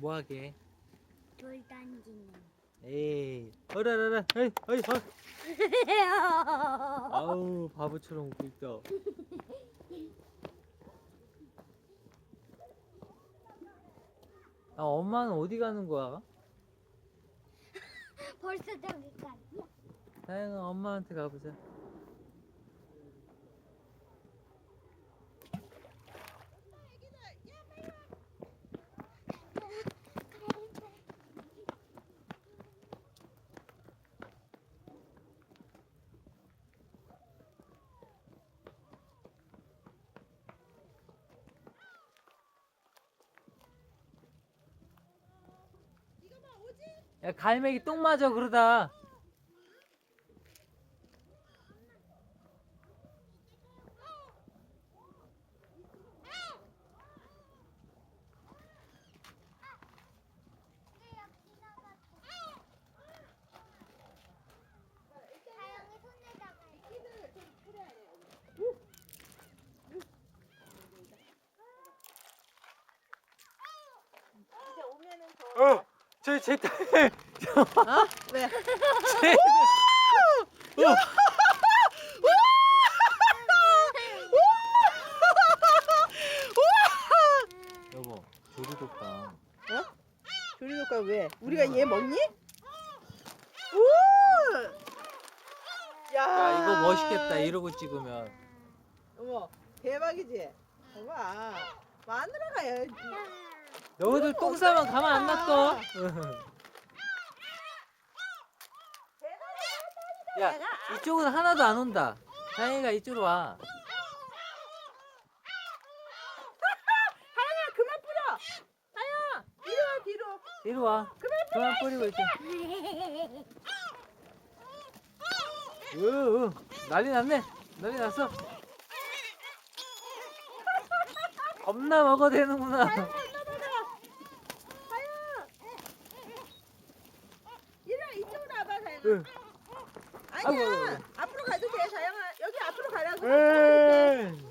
뭐하게? 돌 던지는. 에이, 어라라라, 에이, 에이, 어. 아우 바보처럼 웃고 있다. 아, 엄마는 어디 가는 거야? 벌써 저기까지. 다행아 엄마한테 가보자. 야 갈매기 똥 맞아 그러다. 다 영이 손에다가 이제 오면은 저. 어, 저제 딸. 어? 왜? 제. 어. 여보, 조리독감. 어? 왜? 우리가 얘 먹니? 오! 야, 야 이거 멋있겠다 이러고 찍으면. 어머, 대박이지? 봐봐. 마누라가 야, 너희들 똥 싸면 가만 안 놔둬. 야 이쪽은 하나도 안 온다. 다행이가 이쪽으로 와. 다영아 그만 뿌려. 다영아 뒤로 와 뒤로. 이리 와. 그만 뿌리고 있어. 으, 으, 난리 났네. 난리 났어. 겁나 먹어대는구나. 다영아. 이리 와 으. 아니야. 아이고. 앞으로 가도 돼 다영아. 여기 앞으로 가라고. 에이.